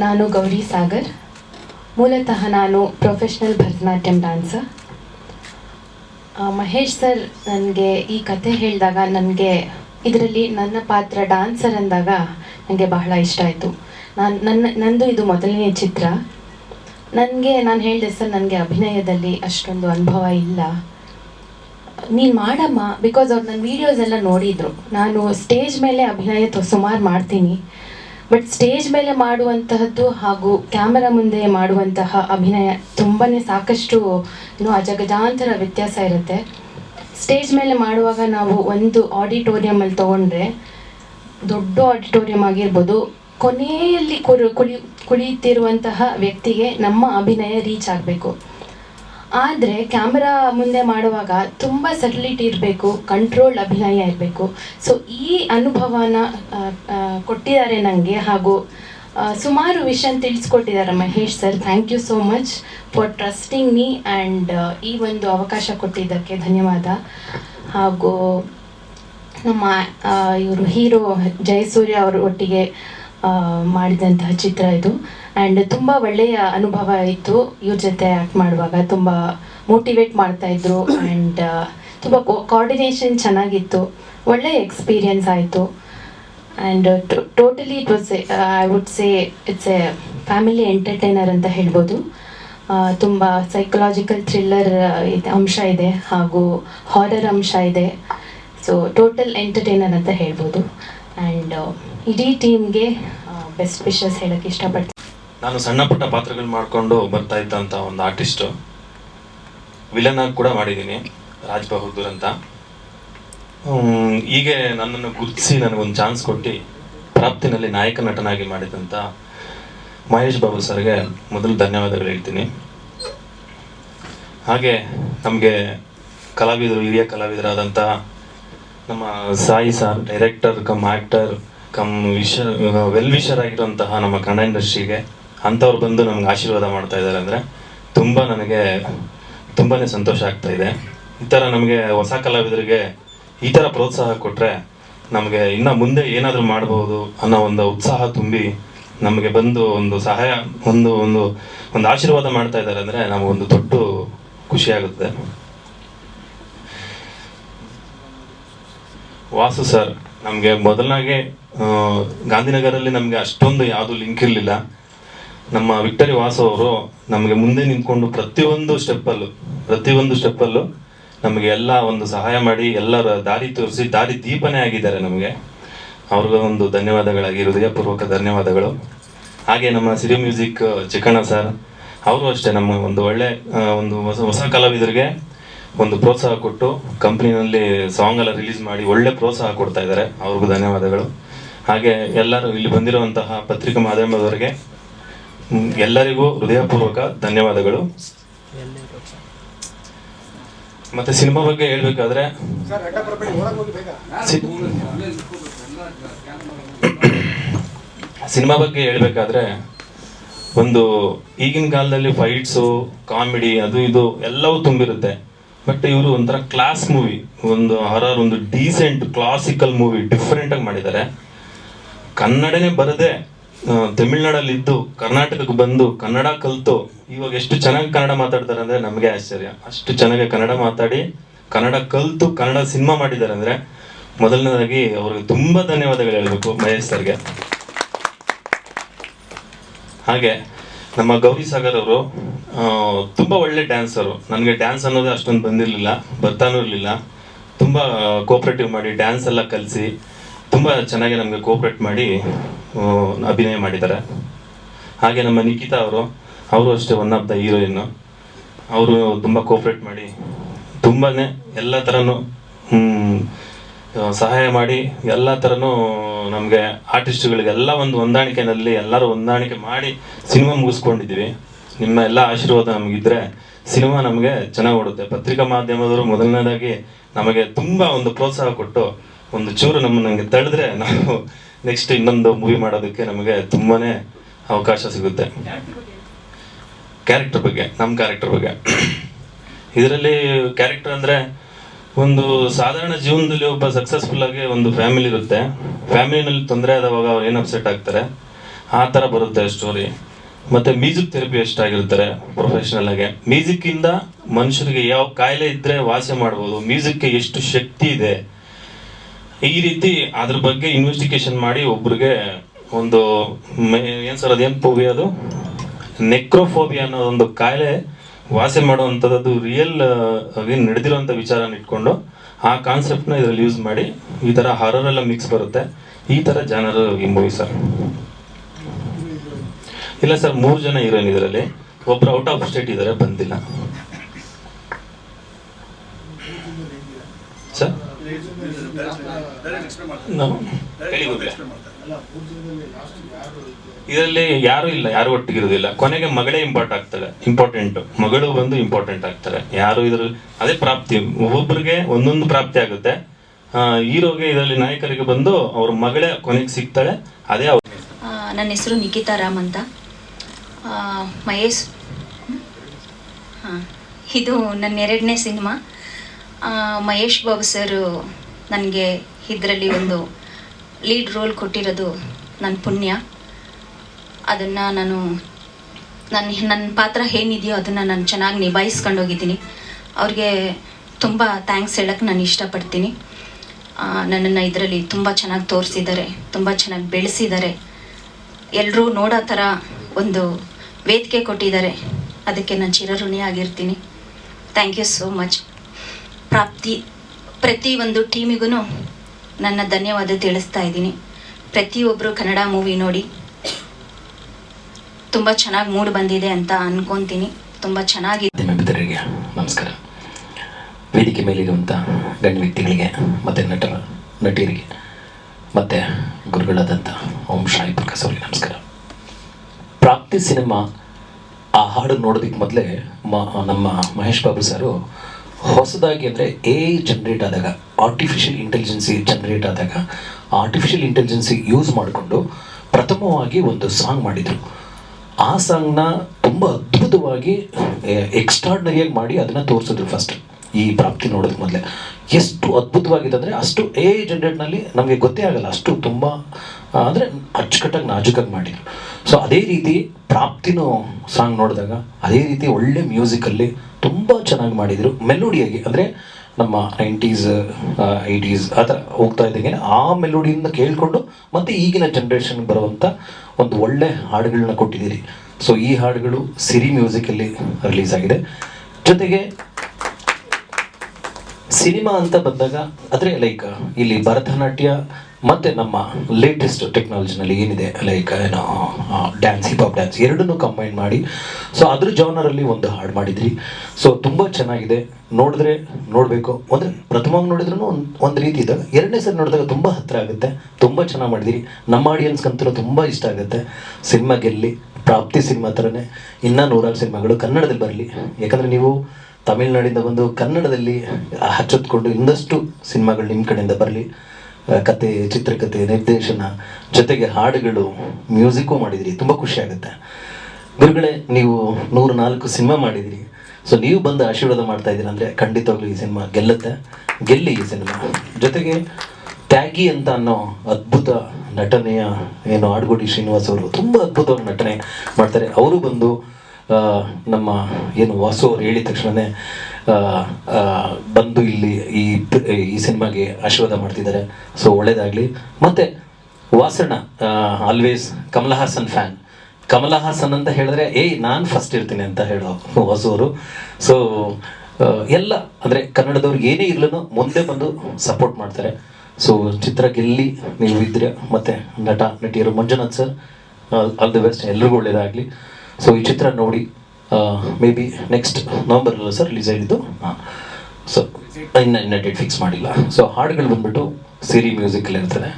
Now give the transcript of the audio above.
ನಾನು ಗೌರಿ ಸಾಗರ್. ಮೂಲತಃ ನಾನು professional Bharatanatyam dancer Mahesh sir ನನಗೆ ಈ ಕತೆ ಹೇಳಿದಾಗ ನನಗೆ ಇದರಲ್ಲಿ ನನ್ನ ಪಾತ್ರ ಡ್ಯಾನ್ಸರ್ ಅಂದಾಗ ನನಗೆ ಬಹಳ ಇಷ್ಟ ಆಯಿತು. ನಾನು, ನನ್ನ, ನಂದು ಇದು ಮೊದಲನೇ ಚಿತ್ರ. ನನಗೆ, ನಾನು ಹೇಳಿದೆ ಸರ್ ನನಗೆ ಅಭಿನಯದಲ್ಲಿ ಅಷ್ಟೊಂದು ಅನುಭವ ಇಲ್ಲ. ನೀನು ಮಾಡಮ್ಮ ಬಿಕಾಸ್ ಅವ್ರು ನನ್ನ ವೀಡಿಯೋಸ್ ಎಲ್ಲ ನೋಡಿದರು. ನಾನು ಸ್ಟೇಜ್ ಮೇಲೆ ಅಭಿನಯ ಸುಮಾರು ಮಾಡ್ತೀನಿ. ಬಟ್ ಸ್ಟೇಜ್ ಮೇಲೆ ಮಾಡುವಂತಹದ್ದು ಹಾಗೂ ಕ್ಯಾಮರಾ ಮುಂದೆ ಮಾಡುವಂತಹ ಅಭಿನಯ ತುಂಬಾ ಸಾಕಷ್ಟು ಏನು ಅಜಗಜಾಂತರ ವ್ಯತ್ಯಾಸ ಇರುತ್ತೆ. ಸ್ಟೇಜ್ ಮೇಲೆ ಮಾಡುವಾಗ ನಾವು ಒಂದು ಆಡಿಟೋರಿಯಮಲ್ಲಿ ತೊಗೊಂಡ್ರೆ ದೊಡ್ಡ ಆಡಿಟೋರಿಯಂ ಆಗಿರ್ಬೋದು. ಕೊನೆಯಲ್ಲಿ ಕುಳಿ ಕುಳಿತಿರುವಂತಹ ವ್ಯಕ್ತಿಗೆ ನಮ್ಮ ಅಭಿನಯ ರೀಚ್ ಆಗಬೇಕು. ಆದರೆ ಕ್ಯಾಮ್ರಾ ಮುಂದೆ ಮಾಡುವಾಗ ತುಂಬ ಸೆಟಲಿಟಿ ಇರಬೇಕು ಕಂಟ್ರೋಲ್ ಅಭಿನಯ ಇರಬೇಕು. ಸೊ ಈ ಅನುಭವನ ಕೊಟ್ಟಿದ್ದಾರೆ ನನಗೆ ಹಾಗೂ ಸುಮಾರು ವಿಷಯ ತಿಳಿಸ್ಕೊಟ್ಟಿದ್ದಾರೆ Mahesh sir. Thank you so much for trusting me and ಈ ಒಂದು ಅವಕಾಶ ಕೊಟ್ಟಿದ್ದಕ್ಕೆ ಧನ್ಯವಾದ. ಹಾಗೂ, ನಮ್ಮ ಇವರು ಹೀರೋ ಜಯಸೂರ್ಯ ಅವರು ಒಟ್ಟಿಗೆ ಮಾಡಿದಂತಹ ಚಿತ್ರ ಇದು. ಆ್ಯಂಡ್ ತುಂಬ ಒಳ್ಳೆಯ ಅನುಭವ ಇತ್ತು ಇವ್ರ ಜೊತೆ ಆ್ಯಕ್ಟ್ ಮಾಡುವಾಗ. ತುಂಬ ಮೋಟಿವೇಟ್ ಮಾಡ್ತಾಯಿದ್ರು ಆ್ಯಂಡ್ ತುಂಬ ಕೋಆರ್ಡಿನೇಷನ್ ಚೆನ್ನಾಗಿತ್ತು. ಒಳ್ಳೆಯ ಎಕ್ಸ್ಪೀರಿಯನ್ಸ್ ಆಯಿತು. And totally it was I would say it's a family entertainer ಅಂತ ಹೇಳ್ಬೋದು. ತುಂಬ ಸೈಕಲಾಜಿಕಲ್ ಥ್ರಿಲ್ಲರ್ ಅಂಶ ಇದೆ ಹಾಗೂ ಹಾರರ್ ಅಂಶ ಇದೆ. ಸೊ ಟೋಟಲ್ ಎಂಟರ್ಟೈನರ್ ಅಂತ ಹೇಳ್ಬೋದು. ಆ್ಯಂಡ್ ಇಡೀ ಟೀಮ್ಗೆ ಬೆಸ್ಟ್ ವಿಶಸ್ ಹೇಳಕ್ಕೆ ಇಷ್ಟಪಡ್ತೀನಿ. ನಾನು ಸಣ್ಣ ಪುಟ್ಟ ಪಾತ್ರಗಳು ಮಾಡಿಕೊಂಡು ಬರ್ತಾ ಇದ್ದಂಥ ಒಂದು ಆರ್ಟಿಸ್ಟು ವಿಲನ್ ಆಗಿ ಕೂಡ ಮಾಡಿದ್ದೀನಿ, ರಾಜ್ ಬಹದ್ದೂರ್ ಅಂತ. ಹೀಗೆ ನನ್ನನ್ನು ಗುರುತಿಸಿ ನನಗೊಂದು ಚಾನ್ಸ್ ಕೊಟ್ಟು ಪ್ರಾಪ್ತಿನಲ್ಲಿ ನಾಯಕ ನಟನಾಗಿ ಮಾಡಿದಂಥ ಮಹೇಶ್ ಬಾಬು ಸರ್ಗೆ ಮೊದಲು ಧನ್ಯವಾದಗಳು ಹೇಳ್ತೀನಿ. ಹಾಗೆ ನಮಗೆ ಕಲಾವಿದರು, ಹಿರಿಯ ಕಲಾವಿದರಾದಂಥ ನಮ್ಮ Sai sir director cum actor cum ವಿಷ ವೆಲ್ ವಿಷರ್ ಆಗಿರುವಂತಹ ನಮ್ಮ ಕನ್ನಡ ಇಂಡಸ್ಟ್ರಿಗೆ ಅಂಥವ್ರು ಬಂದು ನಮ್ಗೆ ಆಶೀರ್ವಾದ ಮಾಡ್ತಾ ಇದ್ದಾರೆ ಅಂದರೆ ತುಂಬ ನನಗೆ ತುಂಬಾ ಸಂತೋಷ ಆಗ್ತಾ ಇದೆ. ಈ ಥರ ನಮಗೆ ಹೊಸ ಕಲಾವಿದರಿಗೆ ಈ ಥರ ಪ್ರೋತ್ಸಾಹ ಕೊಟ್ಟರೆ ನಮಗೆ ಇನ್ನು ಮುಂದೆ ಏನಾದರೂ ಮಾಡ್ಬೋದು ಅನ್ನೋ ಒಂದು ಉತ್ಸಾಹ ತುಂಬಿ ನಮಗೆ ಬಂದು ಒಂದು ಸಹಾಯ ಒಂದು ಒಂದು ಒಂದು ಆಶೀರ್ವಾದ ಮಾಡ್ತಾ ಇದ್ದಾರೆ ಅಂದರೆ ನಮಗೊಂದು ದೊಡ್ಡ ಖುಷಿಯಾಗುತ್ತೆ ವಾಸು ಸರ್ ನಮಗೆ ಮೊದಲಾಗೆ ಗಾಂಧಿನಗರಲ್ಲಿ ನಮಗೆ ಅಷ್ಟೊಂದು ಯಾವುದು ಲಿಂಕ್ ಇರಲಿಲ್ಲ. ನಮ್ಮ ವಿಕ್ಟರಿ ವಾಸು ಅವರು ನಮಗೆ ಮುಂದೆ ನಿಂತ್ಕೊಂಡು ಪ್ರತಿಯೊಂದು ಸ್ಟೆಪ್ಪಲ್ಲೂ ಪ್ರತಿಯೊಂದು ಸ್ಟೆಪ್ಪಲ್ಲೂ ನಮಗೆ ಎಲ್ಲ ಒಂದು ಸಹಾಯ ಮಾಡಿ, ಎಲ್ಲರ ದಾರಿ ತೋರಿಸಿ, ದಾರಿ ದೀಪನೇ ಆಗಿದ್ದಾರೆ ನಮಗೆ. ಅವ್ರಿಗೂ ಒಂದು ಧನ್ಯವಾದಗಳಾಗಿ, ಹೃದಯಪೂರ್ವಕ ಧನ್ಯವಾದಗಳು. ಹಾಗೆ ನಮ್ಮ ಸಿರಿ ಮ್ಯೂಸಿಕ್ ಚಿಕ್ಕಣ್ಣ ಸರ್, ಅವರು ಅಷ್ಟೇ ನಮ್ಮ ಒಂದು ಒಳ್ಳೆ ಒಂದು ಹೊಸ ಹೊಸ ಕಲಾವಿದರಿಗೆ ಒಂದು ಪ್ರೋತ್ಸಾಹ ಕೊಟ್ಟು ಕಂಪ್ನಿನಲ್ಲಿ ಸಾಂಗ್ ಎಲ್ಲ ರಿಲೀಸ್ ಮಾಡಿ ಒಳ್ಳೆ ಪ್ರೋತ್ಸಾಹ ಕೊಡ್ತಾ ಇದ್ದಾರೆ. ಅವ್ರಿಗೂ ಧನ್ಯವಾದಗಳು. ಹಾಗೆ ಎಲ್ಲರೂ ಇಲ್ಲಿ ಬಂದಿರುವಂತಹ ಪತ್ರಿಕಾ ಮಾಧ್ಯಮದವರಿಗೆ ಎಲ್ಲರಿಗೂ ಹೃದಯಪೂರ್ವಕ ಧನ್ಯವಾದಗಳು. ಮತ್ತೆ ಸಿನಿಮಾ ಬಗ್ಗೆ ಹೇಳ್ಬೇಕಾದ್ರೆ ಸಿನಿಮಾ ಬಗ್ಗೆ ಹೇಳ್ಬೇಕಾದ್ರೆ ಒಂದು ಈಗಿನ ಕಾಲದಲ್ಲಿ ಫೈಟ್ಸು ಕಾಮಿಡಿ ಅದು ಇದು ಎಲ್ಲವೂ ತುಂಬಿರುತ್ತೆ. ಬಟ್ ಇವರು ಒಂಥರ ಕ್ಲಾಸ್ ಮೂವಿ ಒಂದು ಹರರ್ ಒಂದು ಡೀಸೆಂಟ್ ಕ್ಲಾಸಿಕಲ್ ಮೂವಿ ಡಿಫ್ರೆಂಟ್ ಆಗಿ ಮಾಡಿದ್ದಾರೆ ಕನ್ನಡನೇ ಬರದೆ ತಮಿಳ್ನಾಡಲ್ಲಿ ಇದ್ದು ಕರ್ನಾಟಕಕ್ಕೆ ಬಂದು, ಕನ್ನಡ ಕಲಿತು, ಇವಾಗ ಎಷ್ಟು ಚೆನ್ನಾಗಿ ಕನ್ನಡ ಮಾತಾಡ್ತಾರೆ ಅಂದ್ರೆ ನಮಗೆ ಆಶ್ಚರ್ಯ. ಅಷ್ಟು ಚೆನ್ನಾಗಿ ಕನ್ನಡ ಮಾತಾಡಿ, ಕನ್ನಡ ಕಲ್ತು, ಕನ್ನಡ ಸಿನಿಮಾ ಮಾಡಿದ್ದಾರೆ ಅಂದ್ರೆ ಮೊದಲನೇದಾಗಿ ಅವ್ರಿಗೆ ತುಂಬಾ ಧನ್ಯವಾದಗಳು ಹೇಳ್ಬೇಕು ಮಹೇಶ್ ಸರ್ಗೆ. ಹಾಗೆ ನಮ್ಮ ಗೌರಿ ಸಾಗರ್ ಅವರು ತುಂಬ ತುಂಬಾ ಒಳ್ಳೆ ಡ್ಯಾನ್ಸರು ನನಗೆ ಡ್ಯಾನ್ಸ್ ಅನ್ನೋದೇ ಅಷ್ಟೊಂದು ಬಂದಿರಲಿಲ್ಲ, ಬರ್ತಾನೂ ಇರಲಿಲ್ಲ. ತುಂಬಾ ಕೋಪ್ರೇಟಿವ್ ಮಾಡಿ ಡ್ಯಾನ್ಸ್ ಎಲ್ಲ ಕಲಿಸಿ, ತುಂಬಾ ಚೆನ್ನಾಗಿ ನಮಗೆ ಕೋಪ್ರೇಟ್ ಮಾಡಿ ಅಭಿನಯ ಮಾಡಿದ್ದಾರೆ. ಹಾಗೆ ನಮ್ಮ ನಿಖಿತಾ ಅವರು ಅವರು ಅಷ್ಟೇ ಒನ್ ಆಫ್ ದ ಹೀರೋಯಿನ್ ಅವರು ತುಂಬಾ ಕೋಪ್ರೇಟ್ ಮಾಡಿ, ತುಂಬಾನೇ ಎಲ್ಲ ಥರನೂ ಸಹಾಯ ಮಾಡಿ ಎಲ್ಲ ಥರನೂ ನಮಗೆ ಆರ್ಟಿಸ್ಟ್ಗಳಿಗೆಲ್ಲ ಒಂದು ಹೊಂದಾಣಿಕೆನಲ್ಲಿ ಎಲ್ಲರೂ ಹೊಂದಾಣಿಕೆ ಮಾಡಿ ಸಿನಿಮಾ ಮುಗಿಸ್ಕೊಂಡಿದ್ದೀವಿ. ನಿಮ್ಮ ಎಲ್ಲ ಆಶೀರ್ವಾದ ನಮಗಿದ್ರೆ ಸಿನಿಮಾ ನಮಗೆ ಚೆನ್ನಾಗಿ ಓಡುತ್ತೆ. ಪತ್ರಿಕಾ ಮಾಧ್ಯಮದವರು ಮೊದಲನೇದಾಗಿ ನಮಗೆ ತುಂಬ ಒಂದು ಪ್ರೋತ್ಸಾಹ ಕೊಟ್ಟು ಒಂದು ಚೂರು ನಮ್ಮ ನನಗೆ ತಳೆದ್ರೆ ನಾವು ನೆಕ್ಸ್ಟ್ ಇನ್ನೊಂದು ಮೂವಿ ಮಾಡೋದಕ್ಕೆ ನಮಗೆ ತುಂಬಾ ಅವಕಾಶ ಸಿಗುತ್ತೆ. ಕ್ಯಾರೆಕ್ಟರ್ ಬಗ್ಗೆ ನಮ್ಮ ಕ್ಯಾರೆಕ್ಟರ್ ಬಗ್ಗೆ. ಇದರಲ್ಲಿ ಕ್ಯಾರೆಕ್ಟರ್ ಅಂದ್ರೆ ಒಂದು ಸಾಧಾರಣ ಜೀವನದಲ್ಲಿ ಒಬ್ಬ ಸಕ್ಸಸ್ಫುಲ್ ಆಗಿ ಒಂದು ಫ್ಯಾಮಿಲಿ ಇರುತ್ತೆ. ಫ್ಯಾಮಿಲಿನಲ್ಲಿ ತೊಂದರೆ ಆದವಾಗ ಅವ್ರು ಏನು ಅಪ್ಸೆಟ್ ಆಗ್ತಾರೆ? ಆ ಥರ ಬರುತ್ತೆ ಸ್ಟೋರಿ ಮತ್ತು ಮ್ಯೂಸಿಕ್ ಥೆರಪಿ ಎಷ್ಟಾಗಿರ್ತಾರೆ ಪ್ರೊಫೆಷನಲ್ ಆಗಿ. ಮ್ಯೂಸಿಕ್ಕಿಂದ ಮನುಷ್ಯರಿಗೆ ಯಾವ ಕಾಯಿಲೆ ಇದ್ದರೆ ವಾಸಿ ಮಾಡ್ಬೋದು. ಮ್ಯೂಸಿಕ್ಗೆ ಎಷ್ಟು ಶಕ್ತಿ ಇದೆ? ಈ ರೀತಿ ಅದ್ರ ಬಗ್ಗೆ ಇನ್ವೆಸ್ಟಿಗೇಷನ್ ಮಾಡಿ ಒಬ್ರಿಗೆ ಒಂದು ಏನು ಸರ್ ಅದೇನು ಫೋಬಿಯಾ ಅದು? ನೆಕ್ರೋಫೋಬಿಯಾ ಅನ್ನೋ ಒಂದು ಕಾಯಿಲೆ ವಾಸಿ ಮಾಡುವಂಥದ್ದು ರಿಯಲ್ ಆಗಿ ನಡೆದಿರುವಂಥ ವಿಚಾರನ ಇಟ್ಕೊಂಡು ಆ ಕಾನ್ಸೆಪ್ಟ್ನ ಇದರಲ್ಲಿ ಯೂಸ್ ಮಾಡಿ ಈ ಥರ ಹರರ್ ಎಲ್ಲ ಮಿಕ್ಸ್ ಬರುತ್ತೆ. ಈ ಥರ ಜನರು ಈ ಮೂವಿ ಸರ್ ಇಲ್ಲ ಸರ್ ಮೂರು ಜನ ಹೀರೋಯಿನ್ ಇದರಲ್ಲಿ ಒಬ್ರು ಔಟ್ ಆಫ್ ಸ್ಟೇಟ್ ಇದ್ದಾರೆ ಬಂದಿಲ್ಲ. ಸರ್ ನಾವು ಹೇಳಿಗುಡ್ಲೆ ಇದರಲ್ಲಿ ಯಾರು ಇಲ್ಲ, ಯಾರು ಒಟ್ಟಿಗಿರೋದಿಲ್ಲ ಕೊನೆಗೆ ಮಗಳೇ ಇಂಪಾರ್ಟ್ ಆಗ್ತಾಳೆ ಇಂಪಾರ್ಟೆಂಟ್ ಮಗಳು ಬಂದು ಇಂಪಾರ್ಟೆಂಟ್ ಆಗ್ತಾರೆ ಯಾರು ಇದರಲ್ಲಿ, ಅದೇ ಪ್ರಾಪ್ತಿ. ಒಬ್ಬೊಬ್ಬರಿಗೆ ಒಂದೊಂದು ಪ್ರಾಪ್ತಿ ಆಗುತ್ತೆ. ಹೀರೋಗೆ ಇದರಲ್ಲಿ ನಾಯಕರಿಗೆ ಬಂದು ಅವ್ರ ಮಗಳೇ ಕೊನೆಗೆ ಸಿಗ್ತಾಳೆ, ಅದೇ ಅವ್ರ ನನ್ನ ಹೆಸರು ನಿಖಿತಾ ರಾಮ್ ಅಂತ. ಮಹೇಶ್. ಹಾಂ. ಇದು ನನ್ನ ಎರಡನೇ ಸಿನಿಮಾ. ಮಹೇಶ್ ಬಾಬು ಸರ್ ನನಗೆ ಇದರಲ್ಲಿ ಒಂದು ಲೀಡ್ ರೋಲ್ ಕೊಟ್ಟಿರೋದು ನನ್ನ ಪುಣ್ಯ. ಅದನ್ನು ನಾನು ನನ್ನ ನನ್ನ ಪಾತ್ರ ಏನಿದೆಯೋ ಅದನ್ನು ನಾನು ಚೆನ್ನಾಗಿ ನಿಭಾಯಿಸ್ಕೊಂಡು ಹೋಗಿದ್ದೀನಿ ಅವ್ರಿಗೆ ತುಂಬ ಥ್ಯಾಂಕ್ಸ್ ಹೇಳಕ್ಕೆ ನಾನು ಇಷ್ಟಪಡ್ತೀನಿ. ನನ್ನನ್ನು ಇದರಲ್ಲಿ ತುಂಬ ಚೆನ್ನಾಗಿ ತೋರಿಸಿದ್ದಾರೆ, ತುಂಬ ಚೆನ್ನಾಗಿ ಬೆಳೆಸಿದ್ದಾರೆ. ಎಲ್ಲರೂ ನೋಡೋ ಥರ ಒಂದು ವೇದಿಕೆ ಕೊಟ್ಟಿದ್ದಾರೆ. ಅದಕ್ಕೆ ನಾನು ಚಿರಋಣಿ ಆಗಿರ್ತೀನಿ. Thank you so much Prapti, ಪ್ರತಿಯೊಂದು ಟೀಮಿಗೂ ನನ್ನ ಧನ್ಯವಾದ ತಿಳಿಸ್ತಾ ಇದ್ದೀನಿ. ಪ್ರತಿಯೊಬ್ಬರು ಕನ್ನಡ ಮೂವಿ ನೋಡಿ. ತುಂಬ ಚೆನ್ನಾಗಿ ಮೂಡ್ ಬಂದಿದೆ ಅಂತ ಅನ್ಕೊಂತೀನಿ. ತುಂಬ ಚೆನ್ನಾಗಿದೆ ಮಿತ್ರರಿಗೆ ನಮಸ್ಕಾರ. ವೇದಿಕೆ ಮೇಲಿರುವಂಥ ಗಣ್ಯ ವ್ಯಕ್ತಿಗಳಿಗೆ, ಮತ್ತು ನಟರ ನಟಿಯರಿಗೆ, ಮತ್ತು ಗುರುಗಳಾದಂಥ ಓಂ ಶಾಯಿ ಪ್ರಕಾಶ್ ಅವರಿಗೆ ನಮಸ್ಕಾರ. ಪ್ರಾಪ್ತಿ ಸಿನಿಮಾ ಆ ಹಾಡು ನೋಡೋದಕ್ಕೆ ಮೊದಲೇ ಮ ನಮ್ಮ ಮಹೇಶ್ ಬಾಬು ಸರು ಹೊಸದಾಗಿ ಅಂದರೆ ಎ ಜನ್ರೇಟ್ ಆದಾಗ ಆರ್ಟಿಫಿಷಿಯಲ್ ಇಂಟೆಲಿಜೆನ್ಸಿ ಜನ್ರೇಟ್ ಆದಾಗ ಆರ್ಟಿಫಿಷಿಯಲ್ ಇಂಟೆಲಿಜೆನ್ಸಿ ಯೂಸ್ ಮಾಡಿಕೊಂಡು ಪ್ರಥಮವಾಗಿ ಒಂದು ಸಾಂಗ್ ಮಾಡಿದರು. ಆ ಸಾಂಗ್ನ ತುಂಬ ಅದ್ಭುತವಾಗಿ ಎಕ್ಸ್ಟ್ರಾಡ್ನರಿಯಾಗಿ ಮಾಡಿ ಅದನ್ನು ತೋರಿಸಿದ್ರು ಫಸ್ಟ್ ಈ ಪ್ರಾಪ್ತಿ ನೋಡೋದು ಮೊದಲೇ. ಎಷ್ಟು ಅದ್ಭುತವಾಗಿದೆ ಅಂದರೆ ಅಷ್ಟು ಎ ಜನ್ರೇಟ್ನಲ್ಲಿ ನಮಗೆ ಗೊತ್ತೇ ಆಗಲ್ಲ, ಅಷ್ಟು ತುಂಬ ಅಂದರೆ ಅಚ್ಚುಕಟ್ಟಾಗಿ ನಾಜುಕಾಗಿ ಮಾಡಿದರು. ಸೊ ಅದೇ ರೀತಿ ಪ್ರಾಪ್ತಿನೂ ಸಾಂಗ್ ನೋಡಿದಾಗ, ಅದೇ ರೀತಿ ಒಳ್ಳೆ ಮ್ಯೂಸಿಕಲ್ಲಿ ತುಂಬ ಚೆನ್ನಾಗಿ ಮಾಡಿದರು. ಮೆಲೋಡಿಯಾಗಿ, ಅಂದರೆ ನಮ್ಮ ನೈಂಟೀಸ್ ಏಯ್ಟೀಸ್ ಆ ಥರ ಹೋಗ್ತಾ ಇದ್ದಂಗೆ ಆ ಮೆಲೋಡಿಯಿಂದ ಕೇಳಿಕೊಂಡು ಮತ್ತು ಈಗಿನ ಜನ್ರೇಷನ್ಗೆ ಬರುವಂಥ ಒಂದು ಒಳ್ಳೆ ಹಾಡುಗಳನ್ನ ಕೊಟ್ಟಿದ್ದೀರಿ. ಸೊ ಈ ಹಾಡುಗಳು ಸಿರಿ ಮ್ಯೂಸಿಕಲ್ಲಿ ರಿಲೀಸ್ ಆಗಿದೆ. ಜೊತೆಗೆ ಸಿನಿಮಾ ಅಂತ ಬಂದಾಗ ಅಂದರೆ ಲೈಕ್ ಇಲ್ಲಿ ಭರತನಾಟ್ಯ ಮತ್ತು ನಮ್ಮ ಲೇಟೆಸ್ಟ್ ಟೆಕ್ನಾಲಜಿನಲ್ಲಿ ಏನಿದೆ ಲೈಕ್ ಏನೋ ಡ್ಯಾನ್ಸ್ ಹಿಪ್ ಹಾಪ್ ಡ್ಯಾನ್ಸ್ ಎರಡನ್ನೂ ಕಂಬೈನ್ ಮಾಡಿ ಸೊ ಅದ್ರ ಜಾನರಲ್ಲಿ ಒಂದು ಹಾಡು ಮಾಡಿದ್ರಿ. ಸೊ ತುಂಬ ಚೆನ್ನಾಗಿದೆ. ನೋಡಿದ್ರೆ ನೋಡಬೇಕು. ಅಂದರೆ ಪ್ರಥಮವಾಗಿ ನೋಡಿದ್ರೂ ಒಂದು ಒಂದು ರೀತಿ ಇದೆ. ಎರಡನೇ ಸರಿ ನೋಡಿದಾಗ ತುಂಬ ಹತ್ತಿರ ಆಗುತ್ತೆ. ತುಂಬ ಚೆನ್ನಾಗಿ ಮಾಡಿದಿರಿ. ನಮ್ಮ ಆಡಿಯನ್ಸ್ಗಂತೂ ತುಂಬ ಇಷ್ಟ ಆಗುತ್ತೆ. ಸಿನಿಮಾ ಗೆಲ್ಲಿ, ಪ್ರಾಪ್ತಿ ಸಿನಿಮಾ ಥರನೇ ಇನ್ನೂ ನೂರಾರು ಸಿನಿಮಾಗಳು ಕನ್ನಡದಲ್ಲಿ ಬರಲಿ. ಯಾಕಂದರೆ ನೀವು ತಮಿಳ್ನಾಡಿಂದ ಬಂದು ಕನ್ನಡದಲ್ಲಿ ಹಚ್ಚೊತ್ಕೊಂಡು ಇನ್ನಷ್ಟು ಸಿನಿಮಾಗಳು ನಿಮ್ಮ ಕಡೆಯಿಂದ ಬರಲಿ. ಕತೆ, ಚಿತ್ರಕತೆ, ನಿರ್ದೇಶನ ಜೊತೆಗೆ ಹಾಡುಗಳು, ಮ್ಯೂಸಿಕ್ಕು ಮಾಡಿದಿರಿ, ತುಂಬ ಖುಷಿ ಆಗುತ್ತೆ. ಗುರುಗಳೇ, ನೀವು ನೂರು ನಾಲ್ಕು ಸಿನಿಮಾ ಮಾಡಿದಿರಿ. ಸೊ ನೀವು ಬಂದು ಆಶೀರ್ವಾದ ಮಾಡ್ತಾ ಇದ್ದೀರಾ ಅಂದರೆ ಖಂಡಿತವಾಗ್ಲೂ ಈ ಸಿನಿಮಾ ಗೆಲ್ಲುತ್ತೆ. ಗೆಲ್ಲಿ ಈ ಸಿನಿಮಾ. ಜೊತೆಗೆ ತ್ಯಾಗಿ ಅಂತ ಅನ್ನೋ ಅದ್ಭುತ ನಟನೆಯ ಏನು ಆಡುಗೋಡಿ ಶ್ರೀನಿವಾಸ್ ಅವರು ತುಂಬ ಅದ್ಭುತವಾಗಿ ನಟನೆ ಮಾಡ್ತಾರೆ. ಅವರು ಬಂದು ನಮ್ಮ ಏನು ವಾಸು ಅವ್ರು ಹೇಳಿದ ತಕ್ಷಣವೇ ಬಂದು ಇಲ್ಲಿ ಸಿನಿಮಾಗೆ ಆಶೀರ್ವಾದ ಮಾಡ್ತಿದ್ದಾರೆ. ಸೊ ಒಳ್ಳೇದಾಗಲಿ. ಮತ್ತು, ವಾಸಣ್ಣ ಆಲ್ವೇಸ್ ಕಮಲ ಹಾಸನ್ ಫ್ಯಾನ್ ಕಮಲ ಹಾಸನ್ ಅಂತ ಹೇಳಿದ್ರೆ, ಏಯ್, ನಾನು ಫಸ್ಟ್ ಇರ್ತೀನಿ ಅಂತ ಹೇಳೋ ವಸೂರು ಸೊ ಎಲ್ಲ, ಅಂದರೆ ಕನ್ನಡದವ್ರಿಗೆ ಏನೇ ಇರ್ಲೂ ಮುಂದೆ ಬಂದು ಸಪೋರ್ಟ್ ಮಾಡ್ತಾರೆ. ಸೊ ಚಿತ್ರ ಗೆಲ್ಲಿ ನೀವು ಇದ್ರೆ, ಮತ್ತು ನಟ, ನಟಿಯರು Manjunath sir all the best ಎಲ್ರಿಗೂ ಒಳ್ಳೇದಾಗಲಿ. ಸೊ ಈ ಚಿತ್ರ ನೋಡಿ may be next November sir release ಆಗಿದ್ದು? ಹಾಂ. ಇನ್ನು ಇನ್ನ ಡೇಟ್ ಫಿಕ್ಸ್ ಮಾಡಿಲ್ಲ. ಸೊ ಹಾಡುಗಳು ಬಂದ್ಬಿಟ್ಟು ಸಿರಿ ಮ್ಯೂಸಿಕಲ್ಲಿ ಇರ್ತದೆ